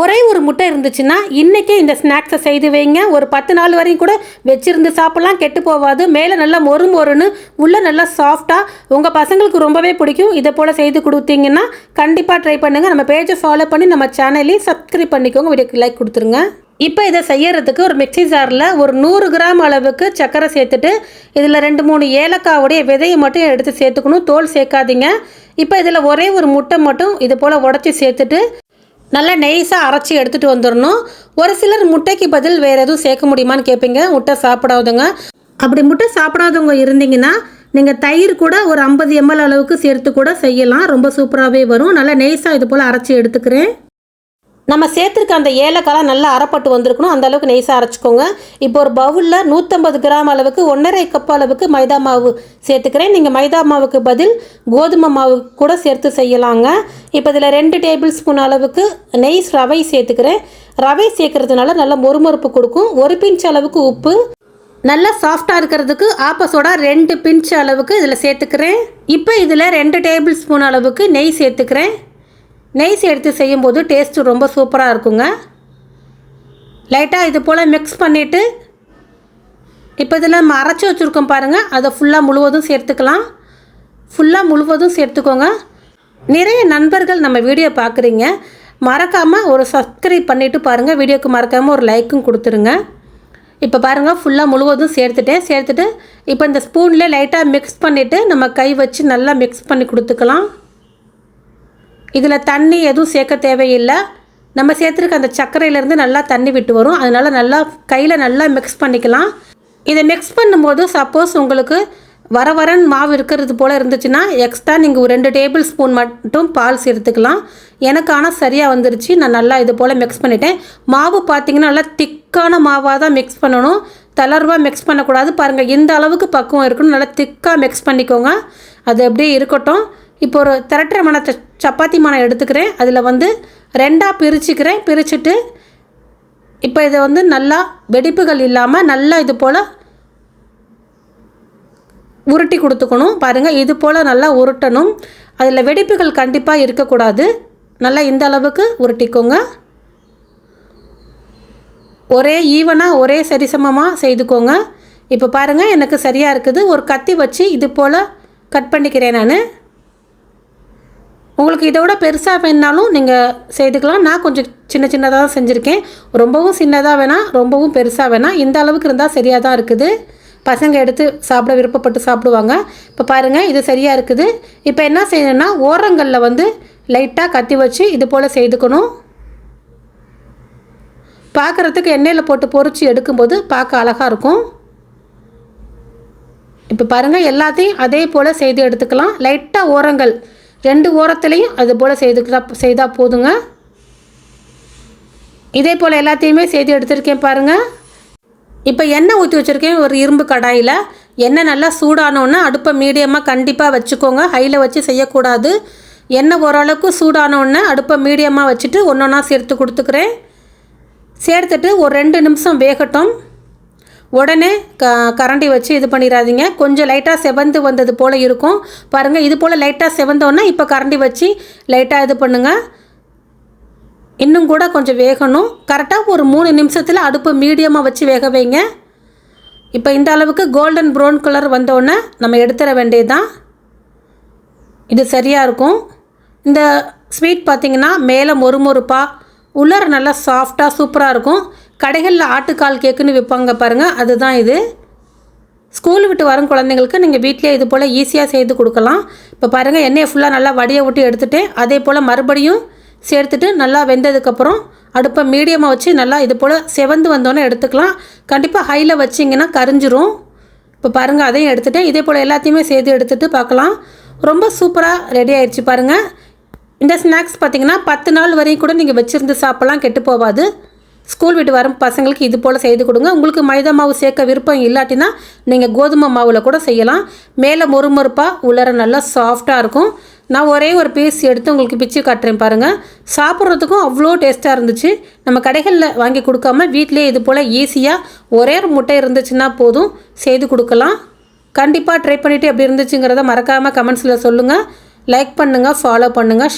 ஒரே ஒரு முட்டை இருந்துச்சுன்னா இன்றைக்கே இந்த ஸ்நாக்ஸை செய்து வைங்க. ஒரு பத்து நாள் வரையும் கூட வச்சிருந்து சாப்பிட்லாம் கெட்டு போகாது. மேலே நல்லா மொறு மொறுன்னு உள்ளே நல்லா சாஃப்டாக உங்கள் பசங்களுக்கு ரொம்பவே பிடிக்கும். இதை போல் செய்து கொடுத்தீங்கன்னா கண்டிப்பாக ட்ரை பண்ணுங்கள் நம்ம பேஜை ஃபாலோ பண்ணி நம்ம சேனலையும் சப்ஸ்கிரைப் பண்ணிக்கோங்க. வீடியோக்கு லைக் கொடுத்துருங்க. இப்போ இதை செய்யறதுக்கு ஒரு மிக்ஸி ஜாரில் ஒரு நூறு கிராம் அளவுக்கு சர்க்கரை சேர்த்துட்டு இதில் ரெண்டு மூணு ஏலக்காவுடைய விதையை மட்டும் எடுத்து சேர்த்துக்கணும். தோல் சேர்க்காதீங்க. இப்போ இதில் ஒரே ஒரு முட்டை மட்டும் இது போல் உடச்சி சேர்த்துட்டு நல்லா நெய்ஸாக அரைச்சி எடுத்துகிட்டு வந்துடணும். ஒரு சிலர் முட்டைக்கு பதில் வேறு எதுவும் சேர்க்க முடியுமான்னு கேட்பீங்க முட்டை சாப்பிடாதவங்க. அப்படி முட்டை சாப்பிடாதவங்க இருந்தீங்கன்னா நீங்கள் தயிர் கூட ஒரு ஐம்பது எம்எல் அளவுக்கு சேர்த்து கூட செய்யலாம். ரொம்ப சூப்பராகவே வரும். நல்லா நெய்ஸாக இது போல் அரைச்சி எடுத்துக்கிறேன். நம்ம சேர்த்துருக்க அந்த ஏலக்காலாம் நல்லா அரைப்பட்டு வந்திருக்கணும். அந்த அளவுக்கு நெய்ஸாக அரைச்சிக்கோங்க. இப்போ ஒரு பவுலில் நூற்றம்பது கிராம் அளவுக்கு ஒன்றரை கப் அளவுக்கு மைதா மாவு சேர்த்துக்கிறேன். நீங்கள் மைதா மாவுக்கு பதில் கோதுமை மாவு கூட சேர்த்து செய்யலாங்க. இப்போ இதில் ரெண்டு டேபிள் ஸ்பூன் அளவுக்கு நெய் ரவை சேர்த்துக்கிறேன். ரவை சேர்க்கறதுனால நல்லா மொறுமொறுப்பு கொடுக்கும். ஒரு பிஞ்ச் அளவுக்கு உப்பு. நல்லா சாஃப்டாக இருக்கிறதுக்கு ஆப்பசோடா ரெண்டு பிஞ்ச் அளவுக்கு இதில் சேர்த்துக்கிறேன். இப்போ இதில் ரெண்டு டேபிள் ஸ்பூன் அளவுக்கு நெய் சேர்த்துக்கிறேன். நெய் சேர்த்து செய்யும்போது டேஸ்ட்டு ரொம்ப சூப்பராக இருக்குங்க. லைட்டாக இது போல் மிக்ஸ் பண்ணிவிட்டு இப்போ இதில் நம்ம அரைச்சி வச்சுருக்கோம் பாருங்கள் அதை ஃபுல்லாக முழுவதும் சேர்த்துக்கலாம். ஃபுல்லாக முழுவதும் சேர்த்துக்கோங்க. நிறைய நண்பர்கள் நம்ம வீடியோ பார்க்குறீங்க. மறக்காமல் ஒரு சப்ஸ்கிரைப் பண்ணிவிட்டு பாருங்கள் வீடியோக்கு மறக்காமல் ஒரு லைக்கும் கொடுத்துருங்க. இப்போ பாருங்கள் ஃபுல்லாக முழுவதும் சேர்த்துட்டேன். சேர்த்துட்டு இப்போ இந்த ஸ்பூன்லேயே லைட்டாக மிக்ஸ் பண்ணிவிட்டு நம்ம கை வச்சு நல்லா மிக்ஸ் பண்ணி கொடுத்துக்கலாம். இதில் தண்ணி எதுவும் சேர்க்க தேவையில்லை. நம்ம சேர்த்துருக்க அந்த சர்க்கரையிலேருந்து நல்லா தண்ணி விட்டு வரும். அதனால் நல்லா கையில் நல்லா மிக்ஸ் பண்ணிக்கலாம். இதை மிக்ஸ் பண்ணும்போது சப்போஸ் உங்களுக்கு வர வரன் மாவு இருக்கிறது போல் இருந்துச்சுன்னா எக்ஸ்ட்ரா நீங்கள் ஒரு ரெண்டு டேபிள் ஸ்பூன் மட்டும் பால் சேர்த்துக்கலாம். எனக்கு ஆனால் சரியாக வந்துருச்சு. நான் நல்லா இது போல் மிக்ஸ் பண்ணிட்டேன். மாவு பார்த்தீங்கன்னா நல்லா திக்கான மாவாக தான் மிக்ஸ் பண்ணணும். தளர்வாக மிக்ஸ் பண்ணக்கூடாது. பாருங்கள் இந்த அளவுக்கு பக்குவம் இருக்கணும். நல்லா திக்காக மிக்ஸ் பண்ணிக்கோங்க. அது அப்படியே இருக்கட்டும். இப்போ ஒரு திரட்டுற மன சப்பாத்தி மனை எடுத்துக்கிறேன். அதில் வந்து ரெண்டாக பிரிச்சுக்கிறேன். பிரிச்சுட்டு இப்போ இதை வந்து நல்லா வெடிப்புகள் இல்லாமல் நல்லா இது போல் உருட்டி கொடுத்துக்கணும். பாருங்கள் இது போல் நல்லா உருட்டணும். அதில் வெடிப்புகள் கண்டிப்பாக இருக்கக்கூடாது. நல்லா இந்த அளவுக்கு உருட்டிக்கோங்க. ஒரே ஈவனாக ஒரே சரிசமமாக செய்துக்கோங்க. இப்போ பாருங்கள் எனக்கு சரியாக இருக்குது. ஒரு கத்தி வச்சு இது போல் கட் பண்ணிக்கிறேன் நான். உங்களுக்கு இதை விட பெருசாக வேணாலும் நீங்கள் செய்துக்கலாம். நான் கொஞ்சம் சின்ன சின்னதாக தான் செஞ்சுருக்கேன். ரொம்பவும் சின்னதாக வேணாம் ரொம்பவும் பெருசாக வேணாம் இந்த அளவுக்கு இருந்தால் சரியாக தான் இருக்குது. பசங்க எடுத்து சாப்பிட விருப்பப்பட்டு சாப்பிடுவாங்க. இப்போ பாருங்கள் இது சரியாக இருக்குது. இப்போ என்ன செய்யணும்னா ஓரங்களில் வந்து லைட்டாக கத்தி வச்சு இது போல் செய்துக்கணும். பார்க்குறதுக்கு எண்ணெயில் போட்டு பொறிச்சு எடுக்கும்போது பார்க்க அழகாக இருக்கும். இப்போ பாருங்கள் எல்லாத்தையும் அதே போல் செய்து எடுத்துக்கலாம். லைட்டாக ஓரங்கள். ரெண்டு ஓரத்துலேயும் அது போல் செய்துக்கிட்டா செய்தால் போதுங்க. இதே போல் எல்லாத்தையுமே செய்து எடுத்திருக்கேன் பாருங்கள் இப்போ எண்ணெய் ஊற்றி வச்சுருக்கேன் ஒரு இரும்பு கடாயில். எண்ணெய் நல்லா சூடானோன்னா அடுப்பை மீடியமாக கண்டிப்பாக வச்சுக்கோங்க. ஹையில் வச்சு செய்யக்கூடாது. எண்ணெய் ஓரளவுக்கு சூடானோடனே அடுப்பை மீடியமாக வச்சுட்டு ஒன்று ஒன்றா சேர்த்து கொடுத்துக்கிறேன். சேர்த்துட்டு ஒரு ரெண்டு நிமிஷம் வேகட்டும். உடனே க கரண்டி வச்சு இது பண்ணிடாதீங்க. கொஞ்சம் லைட்டாக செவந்து வந்தது போல் இருக்கும். பாருங்கள் இது போல் லைட்டாக செவந்தோன்னா இப்போ கரண்டி வச்சு லைட்டாக இது பண்ணுங்கள் இன்னும் கூட கொஞ்சம் வேகணும். கரெக்டாக ஒரு மூணு நிமிஷத்தில் அடுப்பு மீடியமாக வச்சு வேக வைங்க. இப்போ இந்த அளவுக்கு கோல்டன் ப்ரௌன் கலர் வந்தோடனே நம்ம எடுத்துட வேண்டியதுதான். இது சரியாக இருக்கும். இந்த ஸ்வீட் பார்த்திங்கன்னா மேலே மொறுமொறுப்பாக உள்ளார நல்லா சாஃப்டாக சூப்பராக இருக்கும். கடைகளில் ஆட்டுக்கால் கேக்குன்னு விற்பாங்க பாருங்கள் அதுதான் இது. ஸ்கூல் விட்டு வரும் குழந்தைங்களுக்கு நீங்கள் வீட்டிலே இது போல் ஈஸியாக செய்து கொடுக்கலாம். இப்போ பாருங்கள் எண்ணெயை ஃபுல்லாக நல்லா வடியை விட்டு எடுத்துகிட்டு அதே போல் மறுபடியும் சேர்த்துட்டு நல்லா வெந்ததுக்கப்புறம் அடுப்பை மீடியமாக வச்சு நல்லா இது போல் செவந்து வந்தோன்னே எடுத்துக்கலாம். கண்டிப்பாக ஹையில் வச்சிங்கன்னா கரிஞ்சிரும். இப்போ பாருங்கள் அதையும் எடுத்துகிட்டேன் இதே போல் எல்லாத்தையுமே சேர்த்து எடுத்துகிட்டு பார்க்கலாம். ரொம்ப சூப்பராக ரெடி ஆயிடுச்சு பாருங்கள் இந்த ஸ்நாக்ஸ் பார்த்திங்கன்னா பத்து நாள் வரையும் கூட நீங்கள் வச்சுருந்து சாப்பிட்லாம் கெட்டு போகாது. ஸ்கூல் விட்டு வரும் பசங்களுக்கு இது போல் செய்து கொடுங்க. உங்களுக்கு மைதா மாவு சேர்க்க விருப்பம் இல்லாட்டினா நீங்கள் கோதுமை மாவில் கூட செய்யலாம். மேலே மொறுமொறுப்பாக உள்ளர நல்லா சாஃப்டாக இருக்கும். நான் ஒரே ஒரு பீஸ் எடுத்து உங்களுக்கு பிச்சு காட்டுறேன் பாருங்கள் சாப்பிட்றதுக்கும் அவ்வளோ டேஸ்ட்டாக இருந்துச்சு. நம்ம கடைகளில் வாங்கி கொடுக்காம வீட்டிலே இது போல் ஈஸியாக ஒரே ஒரு முட்டை இருந்துச்சுன்னா போதும். செய்து கொடுக்கலாம். கண்டிப்பாக ட்ரை பண்ணிவிட்டு எப்படி இருந்துச்சுங்கிறத மறக்காமல் கமெண்ட்ஸில் சொல்லுங்கள் லைக் பண்ணுங்கள் ஃபாலோ பண்ணுங்கள்